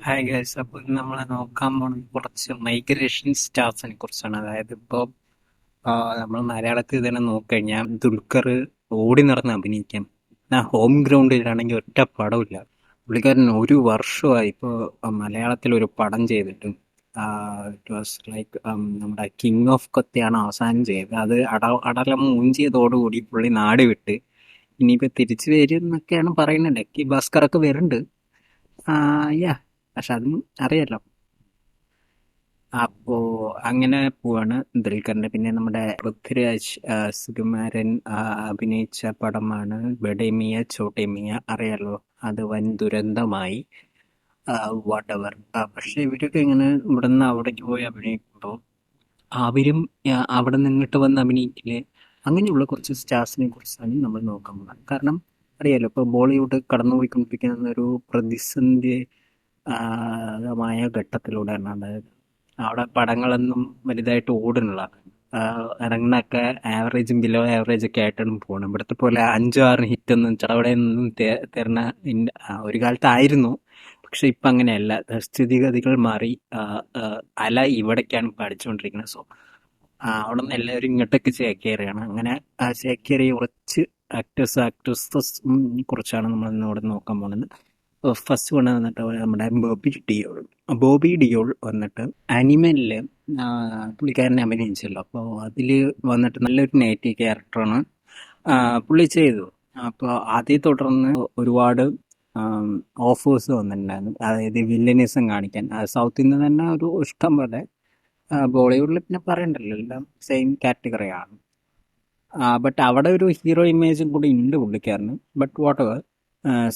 Hi guys അപ്പോൾ നമ്മൾ നോക്കാൻ പോകുന്നത് കുറച്ച് മൈഗ്രേഷൻ സ്റ്റാഫിനെ കുറിച്ചാണ്. അതായത് ഇപ്പോൾ നമ്മൾ മലയാളത്തിൽ തന്നെ നോക്കിക്കഴിഞ്ഞാൽ ദുൽഖർ ഓടി നടന്ന് അഭിനയിക്കാം. എന്നാൽ ഹോം ഗ്രൗണ്ടിലാണെങ്കിൽ ഒറ്റ പടമില്ല പുള്ളിക്കാരൻ ഒരു വർഷമായി ഇപ്പോൾ മലയാളത്തിൽ ഒരു പടം ചെയ്തിട്ടും ഇറ്റ് വാസ് ലൈക്ക് നമ്മുടെ കിങ് ഓഫ് കൊത്തയാണ് അവസാനം ചെയ്തത്. അത് അട അടലം മൂഞ്ചിയതോടുകൂടി പുള്ളി നാട് വിട്ട് ഇനിയിപ്പോൾ തിരിച്ചു വരും എന്നൊക്കെയാണ് പറയുന്നത്. ഈ ഭാസ്കറൊക്കെ വരുന്നുണ്ട്. യാ പക്ഷെ അതും അറിയാലോ. അപ്പോ അങ്ങനെ പോവാണ് ദുൽഖറിന്റെ പിന്നെ നമ്മുടെ പൃഥ്വിരാജ് സുകുമാരൻ അഭിനയിച്ച പടമാണ് ബഡേമിയ ചോട്ടേമിയ. അറിയാലോ അത് വൻ ദുരന്തമായി. വാട്ട് എവർ പക്ഷെ ഇവരൊക്കെ ഇങ്ങനെ ഇവിടെ നിന്ന് അവിടേക്ക് പോയി അഭിനയിക്കുമ്പോൾ അവരും അവിടെ നിന്നിട്ട് വന്ന് അഭിനയിക്കില്ലേ അങ്ങനെയുള്ള കുറച്ച് സ്റ്റാർസിനെ കുറിച്ചാണ് നമ്മൾ നോക്കാൻ പോകുന്നത്. കാരണം അറിയാലോ ഇപ്പോൾ ബോളിവുഡ് കടന്നുപോയിക്കൊണ്ടിരിക്കുന്ന ഒരു പ്രതിസന്ധി മായ ഘട്ടത്തിലൂടെയാണ് അതായത് അവിടെ പടങ്ങളൊന്നും വലുതായിട്ട് ഓടുന്നില്ല. ഇറങ്ങണൊക്കെ ആവറേജും ബിലോ ആവറേജ് ഒക്കെ ആയിട്ടാണ് പോകണം ഇവിടുത്തെ പോലെ അഞ്ചോ ആറ് ഹിറ്റൊന്നും ചടവടെ ഇന്ന- ആ, ഒരു കാലത്തായിരുന്നു. പക്ഷെ ഇപ്പം അങ്ങനെയല്ല. സ്ഥിതിഗതികൾ മാറി അല ഇവിടേക്കാണ് പഠിച്ചുകൊണ്ടിരിക്കുന്നത്. സോ അവിടെ നിന്ന് എല്ലാവരും ഇങ്ങോട്ടേക്ക് ചേക്കേറിയാണ്. അങ്ങനെ ചേക്കേറിയ കുറച്ച് ആക്ടേഴ്സ് ആക്ട്രസസ് കുറച്ചാണ് നമ്മൾ ഇന്ന് ഇവിടെ നോക്കാൻ പോകുന്നത്. ഫസ്റ്റ് വണ് വന്നിട്ട് നമ്മുടെ ബോബി ഡിയോൾ ബോബി ഡിയോൾ വന്നിട്ട് അനിമലിൽ പുള്ളിക്കാരനെ അഭിനയിച്ചല്ലോ. അപ്പോൾ അതിൽ വന്നിട്ട് നല്ലൊരു നെഗറ്റീവ് ക്യാരക്ടറാണ് പുള്ളി ചെയ്തു. അപ്പോൾ അതേ തുടർന്ന് ഒരുപാട് ഓഫേഴ്സ് വന്നിട്ടുണ്ടായിരുന്നു. അതായത് വില്ലനിസം കാണിക്കാൻ. സൗത്ത് ഇന്ത്യ തന്നെ ഒരു ഇഷ്ടം പോലെ ബോളിവുഡിൽ പിന്നെ പറയണ്ടല്ലോ എല്ലാം സെയിം കാറ്റഗറിയാണ് ബട്ട് അവിടെ ഒരു ഹീറോ ഇമേജും കൂടി ഉണ്ട് പുള്ളിക്കാരന്. ബട്ട് വാട്ട് എവർ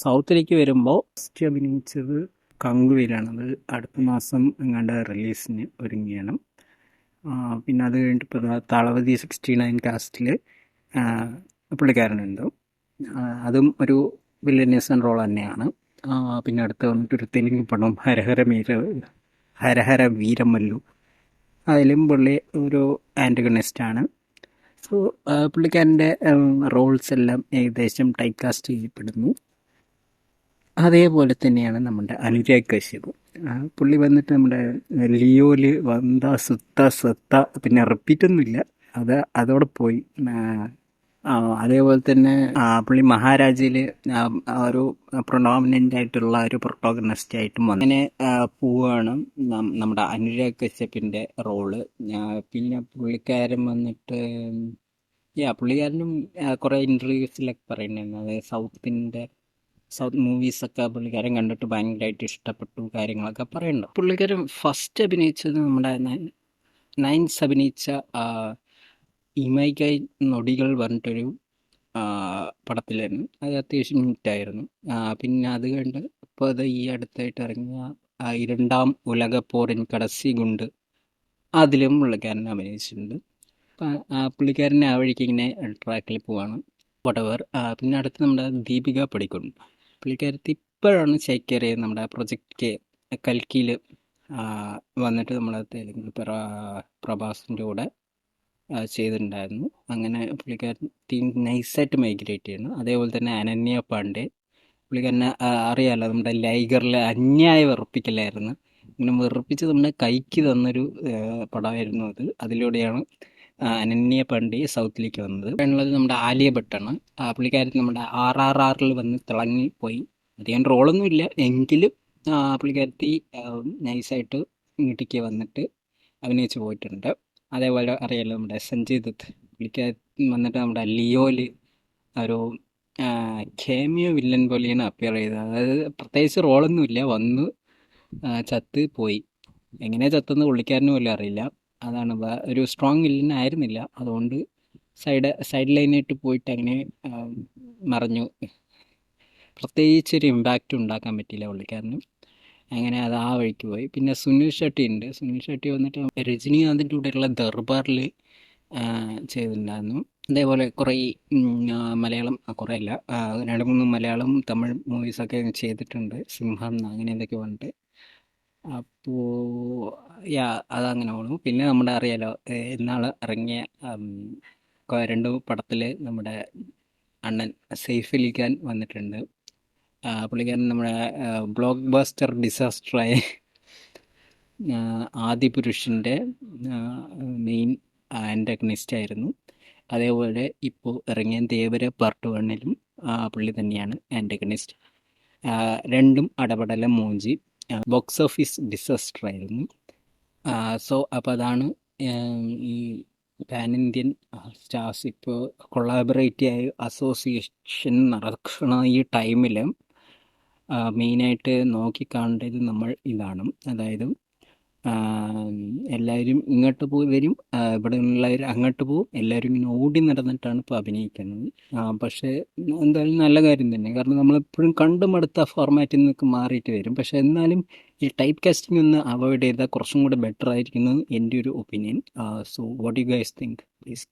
സൗത്തിലേക്ക് വരുമ്പോൾ ഫസ്റ്റ് അഭിനയിച്ചത് കങ്കുവിലാണ് അത് അടുത്ത മാസം എങ്ങാണ്ട് റിലീസിന് ഒരുങ്ങിയാണ് പിന്നെ അത് കഴിഞ്ഞിട്ട് ഇപ്പോൾ തളവതി സിക്സ്റ്റി നയൻ കാസ്റ്റിൽ പുള്ളിക്കാരനുണ്ട്. അതും ഒരു വില്ലനീസൺ റോൾ തന്നെയാണ്. പിന്നെ അടുത്ത് വന്നിട്ട് ഒരു തെലുങ്ക് പടം ഹരഹര മീര ഹരഹര വീരമല്ലു. അതിലും പുള്ളി ഒരു ആന്റഗണിസ്റ്റാണ് സോ പുള്ളിക്കാരന്റെ റോൾസ് എല്ലാം ഏകദേശം ടൈപ്പ് കാസ്റ്റ് ചെയ്യപ്പെടുന്നു. അതേപോലെ തന്നെയാണ് നമ്മുടെ അനുരാഗ് കശ്യപ്. പുള്ളി വന്നിട്ട് നമ്മുടെ ലിയോൽ വന്ത സുത്ത സത്ത പിന്നെ റിപ്പീറ്റൊന്നുമില്ല അത് അതോടെ പോയി. അതേപോലെ തന്നെ പുള്ളി മഹാരാജയിൽ ഒരു പ്രൊണോമിനന്റ് ആയിട്ടുള്ള ഒരു പ്രൊട്ടോഗണിസ്റ്റ് ആയിട്ടും വന്നു. അങ്ങനെ പോവാണ് നമ്മുടെ അനുരാഗ് കശ്യപിന്റെ റോൾ പിന്നെ പുള്ളിക്കാരൻ വന്നിട്ട് യാ പുള്ളിക്കാരനും കുറേ ഇന്റർവ്യൂസിലൊക്കെ പറയുന്നുണ്ടായിരുന്നു അതായത് സൗത്തിന്റെ സൗത്ത് മൂവീസൊക്കെ പുള്ളിക്കാരൻ കണ്ടിട്ട് ഭയങ്കരമായിട്ട് ഇഷ്ടപ്പെട്ടു കാര്യങ്ങളൊക്കെ പറയുന്നുണ്ട്. പുള്ളിക്കാരൻ ഫസ്റ്റ് അഭിനയിച്ചത് നമ്മുടെ നയൻസ് അഭിനയിച്ച ഇമൈക്കായി നൊടികൾ പറഞ്ഞിട്ടൊരു പടത്തിലായിരുന്നു. അത് അത്യാവശ്യം ഹിറ്റായിരുന്നു പിന്നെ അത് കണ്ട് ഇപ്പോൾ അത് ഈ അടുത്തായിട്ട് ഇറങ്ങിയ ഇരണ്ടാം ഉലക പോറിൻ കടസി ഗുണ്ട് അതിലും പുള്ളിക്കാരൻ അഭിനയിച്ചിട്ടുണ്ട്. പുള്ളിക്കാരനെ ആ വഴിക്ക് ഇങ്ങനെ ട്രാക്കിൽ പോവാണ്. വട്ടവർ പിന്നെ അടുത്ത് നമ്മുടെ ദീപിക പഠിക്കുന്നുണ്ട് പുള്ളിക്കാരത്തി ഇപ്പോഴാണ് ചേക്കേറിയത് നമ്മുടെ പ്രൊജക്റ്റ് കൽക്കിയിൽ വന്നിട്ട് നമ്മുടെ തെലുങ്ക് പ്ര പ്രഭാസിന്റെ കൂടെ ചെയ്തിട്ടുണ്ടായിരുന്നു. അങ്ങനെ പുള്ളിക്കാരത്തി നൈസായിട്ട് മൈഗ്രേറ്റ് ചെയ്യുന്നു. അതേപോലെ തന്നെ അനന്യ പാണ്ഡെ. പുള്ളിക്കാരനെ അറിയാമല്ലോ നമ്മുടെ ലൈഗറിൽ അന്യായ വെറുപ്പിക്കലായിരുന്നു. ഇങ്ങനെ വെറുപ്പിച്ച് നമ്മുടെ കൈക്ക് തന്നൊരു പടമായിരുന്നു അത്. അതിലൂടെയാണ് അനന്യ പണ്ടി സൗത്തിലേക്ക് വന്നത്. ഉള്ളത് നമ്മുടെ ആലിയ ഭട്ടാണ്. ആ, നമ്മുടെ ആർ ആർ ആറിൽ വന്ന് തിളങ്ങി പോയി. അധികം റോളൊന്നും ഇല്ല. എങ്കിലും പുള്ളിക്കാരത്തി നൈസായിട്ട് ഇങ്ങോട്ടേക്ക് വന്നിട്ട് അഭിനയിച്ച് പോയിട്ടുണ്ട്. അതേപോലെ അറിയാലോ നമ്മുടെ സഞ്ജയ് ദത്ത്. പുള്ളിക്കാരി വന്നിട്ട് നമ്മുടെ ലിയോയിൽ ഒരു ഖേമിയോ വില്ലൻ പോലെയാണ് അപ്പിയർ ചെയ്തത്. അതായത് പ്രത്യേകിച്ച് റോളൊന്നുമില്ല വന്നു ചത്ത് പോയി. എങ്ങനെയാണ് ചത്തെന്ന് പുള്ളിക്കാരനും പോലും അറിയില്ല. അതാണ് ഒരു സ്ട്രോങ് വില്ലൻ ആയിരുന്നില്ല. അതുകൊണ്ട് സൈഡ് സൈഡ് ലൈനായിട്ട് പോയിട്ട് അങ്ങനെ മറിഞ്ഞു. പ്രത്യേകിച്ച് ഒരു ഇമ്പാക്റ്റ് ഉണ്ടാക്കാൻ പറ്റിയില്ല പുള്ളിക്കാരന്. അങ്ങനെ അത് ആ വഴിക്ക് പോയി. പിന്നെ സുനിൽ ഷെട്ടി ഉണ്ട്. സുനിൽ ഷെട്ടി വന്നിട്ട് രജനീകാന്തിന്റെ കൂടെയുള്ള ദർബാറിൽ ചെയ്തിട്ടുണ്ടായിരുന്നു. അതേപോലെ കുറേ മലയാളം കുറേ അല്ല രണ്ട് മൂന്ന് മലയാളം തമിഴ് മൂവീസൊക്കെ ചെയ്തിട്ടുണ്ട്. സിംഹം അങ്ങനെ എന്തൊക്കെ പറഞ്ഞിട്ട്. അപ്പോൾ യാ അതങ്ങനെ പോണു. പിന്നെ നമ്മുടെ അറിയാലോ ഇന്നാൾ ഇറങ്ങിയ രണ്ടു പടത്തിൽ നമ്മുടെ അണ്ണൻ സെയ്ഫ് അലി ഖാൻ വന്നിട്ടുണ്ട് പുള്ളിക്കാരൻ നമ്മുടെ ബ്ലോക്ക് ബസ്റ്റർ ഡിസാസ്റ്ററായ ആദിപുരുഷിന്റെ മെയിൻ ആന്റഗ്നിസ്റ്റ് ആയിരുന്നു. അതേപോലെ ഇപ്പോൾ ഇറങ്ങിയ ദേവര പാർട്ട് വണ്ണിലും പുള്ളി തന്നെയാണ് ആന്റഗണിസ്റ്റ് രണ്ടും അടപടല മൂഞ്ചി. ബോക്സ് ഓഫീസ് ഡിസാസ്റ്റർ ആയിരുന്നു. സോ അപ്പോൾ അതാണ് ഈ പാൻ ഇന്ത്യൻ സ്റ്റാർസ് ഇപ്പോൾ കൊളാബറേറ്റീവ് അസോസിയേഷൻ നടക്കുന്ന ഈ ടൈമിൽ മെയിനായിട്ട് നോക്കിക്കാണേണ്ടത് നമ്മൾ ഇതാണ്. അതായത് എല്ലാവരും ഇങ്ങോട്ട് പോയി വരും. ഇവിടെ ഉള്ളവർ അങ്ങോട്ട് പോകും എല്ലാവരും ഇങ്ങനെ ഓടി നടന്നിട്ടാണ് ഇപ്പോൾ അഭിനയിക്കുന്നത്. പക്ഷേ എന്തായാലും നല്ല കാര്യം തന്നെ. കാരണം നമ്മളെപ്പോഴും കണ്ടുമടുത്ത ഫോർമാറ്റിൽ നിന്നൊക്കെ മാറിയിട്ട് വരും. പക്ഷേ എന്നാലും ഈ ടൈപ്പ് കാസ്റ്റിംഗ് ഒന്ന് അവോയ്ഡ് ചെയ്താൽ കുറച്ചും കൂടെ ബെറ്റർ ആയിരിക്കുന്നു എന്റെ ഒരു opinion so what you guys think please